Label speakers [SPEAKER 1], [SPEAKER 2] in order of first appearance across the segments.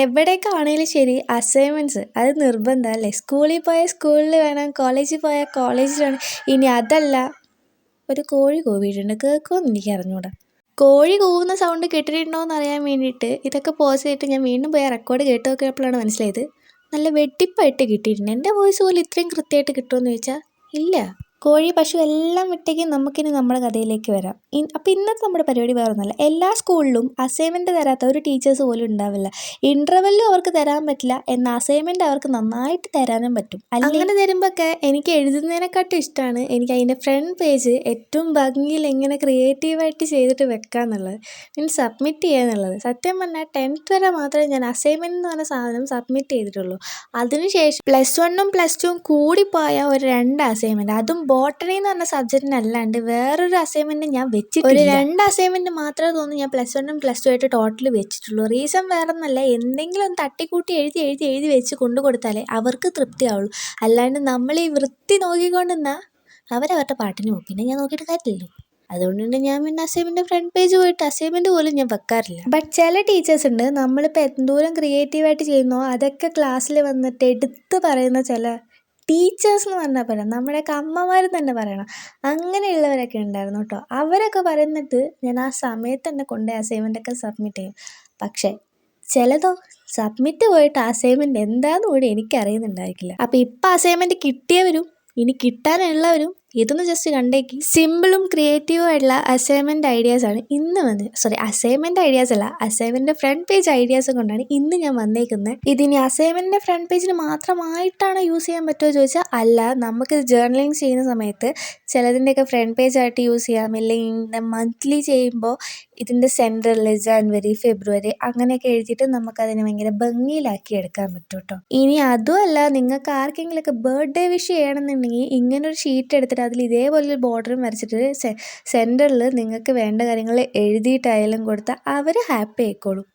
[SPEAKER 1] എവിടേക്കാണേലും ശരി അസൈൻമെന്റ്സ് അത് നിർബന്ധമല്ലേ സ്കൂളിൽ പോയാൽ സ്കൂളിൽ വേണം കോളേജിൽ പോയാൽ കോളേജിൽ വേണം ഇനി അതല്ല ഒരു കോഴി കൂവിയിട്ടുണ്ട്. കേൾക്കുമെന്ന് എനിക്ക് അറിഞ്ഞൂടാ. കോഴി കൂവുന്ന സൗണ്ട് കേട്ടിട്ടുണ്ടോ എന്ന് അറിയാൻ വേണ്ടിയിട്ട് ഇതൊക്കെ പോസ് ചെയ്തിട്ട് ഞാൻ വീണ്ടും പോയി റെക്കോർഡ് കേട്ട് നോക്കിയപ്പോഴാണ് മനസ്സിലായത്. നല്ല വെട്ടിപ്പായിട്ട് കിട്ടിയിട്ടുണ്ട്. എന്റെ വോയിസ് പോലും ഇത്രയും കൃത്യമായിട്ട് കിട്ടുമെന്ന് ചോദിച്ചാൽ ഇല്ല. കോഴി പശു എല്ലാം വിട്ടേക്ക് നമുക്കിനി നമ്മുടെ കഥയിലേക്ക് വരാം. അപ്പം ഇന്നത്തെ നമ്മുടെ പരിപാടി വേറെ ഒന്നുമല്ല എല്ലാ സ്കൂളിലും അസൈൻമെന്റ് തരാത്ത ഒരു ടീച്ചേഴ്സ് പോലും ഉണ്ടാവില്ല. ഇന്റർവെല്ലും അവർക്ക് തരാൻ പറ്റില്ല. എന്ന അസൈൻമെന്റ് അവർക്ക് നന്നായിട്ട് തരാനും പറ്റും. അങ്ങനെ തരുമ്പോഴൊക്കെ എനിക്ക് എഴുതുന്നതിനെക്കാട്ടും ഇഷ്ടമാണ് എനിക്ക് അതിന്റെ ഫ്രണ്ട് പേജ് ഏറ്റവും ഭംഗിയിൽ എങ്ങനെ ക്രിയേറ്റീവായിട്ട് ചെയ്തിട്ട് വെക്കാന്നുള്ളത്. മീൻസ് സബ്മിറ്റ് ചെയ്യാന്നുള്ളത്. സത്യം പറഞ്ഞാൽ ടെൻത്ത് വരെ മാത്രമേ ഞാൻ അസൈൻമെന്റ് എന്ന് പറഞ്ഞ സാധനം സബ്മിറ്റ് ചെയ്തിട്ടുള്ളൂ. അതിനുശേഷം പ്ലസ് വണ്ണും പ്ലസ് ടുവും കൂടിപ്പോയ ഒരു രണ്ട് അസൈൻമെന്റ് അതും ബോട്ടണി എന്ന് പറഞ്ഞ സബ്ജക്റ്റിനല്ലാണ്ട് വേറൊരു അസൈൻമെന്റ് ഞാൻ വെച്ചിട്ടില്ല. ഒരു രണ്ട് അസൈൻമെന്റ് മാത്രമേ തോന്നുന്നു ഞാൻ പ്ലസ് വണ്ണും പ്ലസ് ടു ആയിട്ട് ടോട്ടൽ വെച്ചിട്ടുള്ളൂ. റീസൺ വേറെ ഒന്നല്ല എന്തെങ്കിലും ഒന്ന് തട്ടിക്കൂട്ടി എഴുതി എഴുതി എഴുതി വെച്ച് കൊണ്ടു കൊടുത്താലേ അവർക്ക് തൃപ്തിയാവുള്ളൂ. അല്ലാണ്ട് നമ്മൾ ഈ വൃത്തി നോക്കിക്കൊണ്ട് നിന്നാൽ അവരവരുടെ പാട്ടിന് പോകും. പിന്നെ ഞാൻ നോക്കിയിട്ട് കാര്യമില്ലല്ലോ. അതുകൊണ്ട് തന്നെ ഞാൻ പിന്നെ അസൈൻമെന്റ് ഫ്രണ്ട് പേജ് പോയിട്ട് അസൈൻമെന്റ് പോലും ഞാൻ വെക്കാറില്ല. ബട്ട് ചില ടീച്ചേഴ്സ് ഉണ്ട് നമ്മളിപ്പോൾ എന്തോരം ക്രിയേറ്റീവായിട്ട് ചെയ്യുന്നോ അതൊക്കെ ക്ലാസ്സിൽ വന്നിട്ട് എടുത്ത് പറയുന്ന ചില ടീച്ചേഴ്സ് എന്ന് പറഞ്ഞാൽ പറയാം നമ്മുടെയൊക്കെ അമ്മമാർ തന്നെ പറയണം. അങ്ങനെയുള്ളവരൊക്കെ ഉണ്ടായിരുന്നു കേട്ടോ. അവരൊക്കെ പറയുന്നിട്ട് ഞാൻ ആ സമയത്ത് തന്നെ കൊണ്ടുപോയി അസൈൻമെന്റൊക്കെ സബ്മിറ്റ് ചെയ്യും. പക്ഷേ ചിലതോ സബ്മിറ്റ് പോയിട്ട് അസൈൻമെന്റ് എന്താണെന്ന് കൂടി എനിക്കറിയുന്നുണ്ടായിരിക്കില്ല. അപ്പോൾ ഇപ്പം അസൈൻമെന്റ് കിട്ടിയവരും ഇനി കിട്ടാനുള്ളവരും ഇതൊന്ന് ജസ്റ്റ് കണ്ടേക്ക്. സിമ്പിളും ക്രിയേറ്റീവും ആയിട്ടുള്ള അസൈൻമെന്റ് ഐഡിയാസാണ് ഇന്ന് വന്ന് സോറി അസൈൻമെന്റ് ഐഡിയാസ് അല്ല അസൈൻമെന്റ് ഫ്രണ്ട് പേജ് ഐഡിയാസ് കൊണ്ടാണ് ഇന്ന് ഞാൻ വന്നേക്കുന്നത്. ഇതിനി അസൈൻമെന്റിന്റെ ഫ്രണ്ട് പേജിന് മാത്രമായിട്ടാണ് യൂസ് ചെയ്യാൻ പറ്റുമോ ചോദിച്ചാൽ അല്ല നമുക്ക് ജേർണലിങ് ചെയ്യുന്ന സമയത്ത് ചിലതിന്റെയൊക്കെ ഫ്രണ്ട് പേജ് ആയിട്ട് യൂസ് ചെയ്യാം. അല്ലെങ്കിൽ മന്ത്ലി ചെയ്യുമ്പോൾ ഇതിന്റെ സെന്ററിൽ ജാനുവരി ഫെബ്രുവരി അങ്ങനെയൊക്കെ എഴുതിയിട്ട് നമുക്കതിനെ ഭയങ്കര ഭംഗിയിലാക്കി എടുക്കാൻ പറ്റും കേട്ടോ ഇനി അതുമല്ല നിങ്ങൾക്ക് ആർക്കെങ്കിലുമൊക്കെ ബർത്ത്ഡേ വിഷ് ചെയ്യണമെന്നുണ്ടെങ്കിൽ ഇങ്ങനൊരു ഷീറ്റ് എടുത്തിട്ട് അതിൽ ഇതേപോലെ ബോർഡറും വരച്ചിട്ട് സെന്ററിൽ നിങ്ങൾക്ക് വേണ്ട കാര്യങ്ങൾ എഴുതിയിട്ടായാലും കൊടുത്താൽ അവർ ഹാപ്പി ആയിക്കോളും.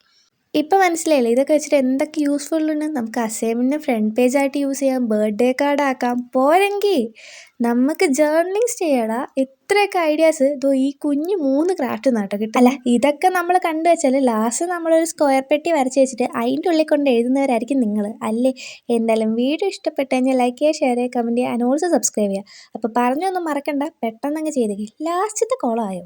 [SPEAKER 1] ഇപ്പം മനസ്സിലായില്ലേ? ഇതൊക്കെ വെച്ചിട്ട് എന്തൊക്കെ യൂസ്ഫുൾ ഉണ്ട്? നമുക്ക് അസൈൻമെന്റിന് ഫ്രണ്ട് പേജായിട്ട് യൂസ് ചെയ്യാം ബർത്ത്ഡേ കാർഡ് ആക്കാം. പോരെങ്കിൽ നമുക്ക് ജേർണലിങ്സ് ചെയ്യടാ. ഇത്രയൊക്കെ ഐഡിയാസ് ഇതോ ഈ കുഞ്ഞ് മൂന്ന് ക്രാഫ്റ്റ് നാട്ടോ കിട്ടും അല്ല ഇതൊക്കെ നമ്മൾ കണ്ടു വെച്ചാൽ ലാസ്റ്റ് നമ്മളൊരു സ്ക്വയർ പെട്ടി വരച്ച് വെച്ചിട്ട് അതിന്റെ ഉള്ളിൽ കൊണ്ട് എഴുതുന്നവരായിരിക്കും നിങ്ങൾ അല്ലേ? എന്തായാലും വീഡിയോ ഇഷ്ടപ്പെട്ട് കഴിഞ്ഞാൽ ലൈക്ക് ചെയ്യുക ഷെയർ ചെയ്യുക കമന്റ് ചെയ്യുക ആൻഡ് ഓൾസോ സബ്സ്ക്രൈബ് ചെയ്യുക. അപ്പോൾ പറഞ്ഞൊന്നും മറക്കണ്ട. പെട്ടെന്ന് അങ്ങ് ചെയ്തേക്ക് ലാസ്റ്റത്തെ കോളായോ